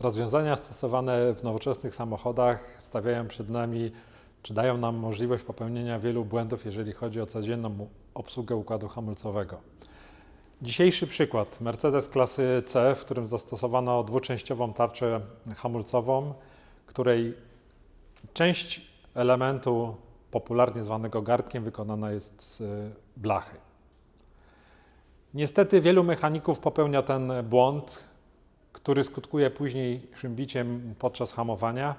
Rozwiązania stosowane w nowoczesnych samochodach stawiają przed nami, czy dają nam możliwość popełnienia wielu błędów, jeżeli chodzi o codzienną obsługę układu hamulcowego. Dzisiejszy przykład Mercedes klasy C, w którym zastosowano dwuczęściową tarczę hamulcową, której część elementu popularnie zwanego gardkiem wykonana jest z y, blachy. Niestety wielu mechaników popełnia ten błąd, który skutkuje późniejszym biciem podczas hamowania,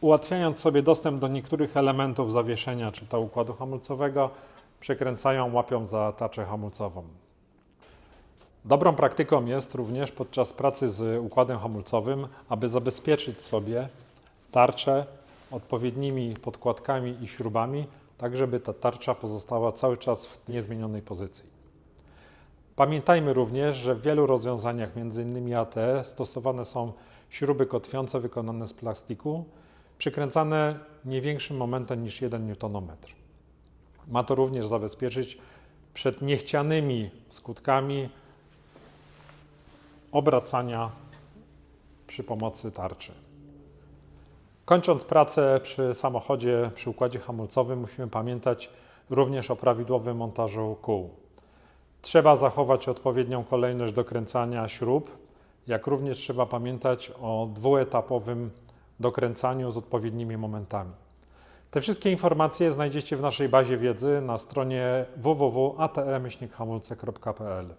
ułatwiając sobie dostęp do niektórych elementów zawieszenia czy to układu hamulcowego, przekręcają, łapią za tarczę hamulcową. Dobrą praktyką jest również podczas pracy z układem hamulcowym, aby zabezpieczyć sobie tarczę odpowiednimi podkładkami i śrubami, tak żeby ta tarcza pozostała cały czas w niezmienionej pozycji. Pamiętajmy również, że w wielu rozwiązaniach, m.in. ATE, stosowane są śruby kotwiące wykonane z plastiku, przykręcane nie większym momentem niż 1 Nm. Ma to również zabezpieczyć przed niechcianymi skutkami obracania przy pomocy tarczy. Kończąc pracę przy samochodzie, przy układzie hamulcowym, musimy pamiętać również o prawidłowym montażu kół. Trzeba zachować odpowiednią kolejność dokręcania śrub, jak również trzeba pamiętać o dwuetapowym dokręcaniu z odpowiednimi momentami. Te wszystkie informacje znajdziecie w naszej bazie wiedzy na stronie www.ate-hamulce.pl.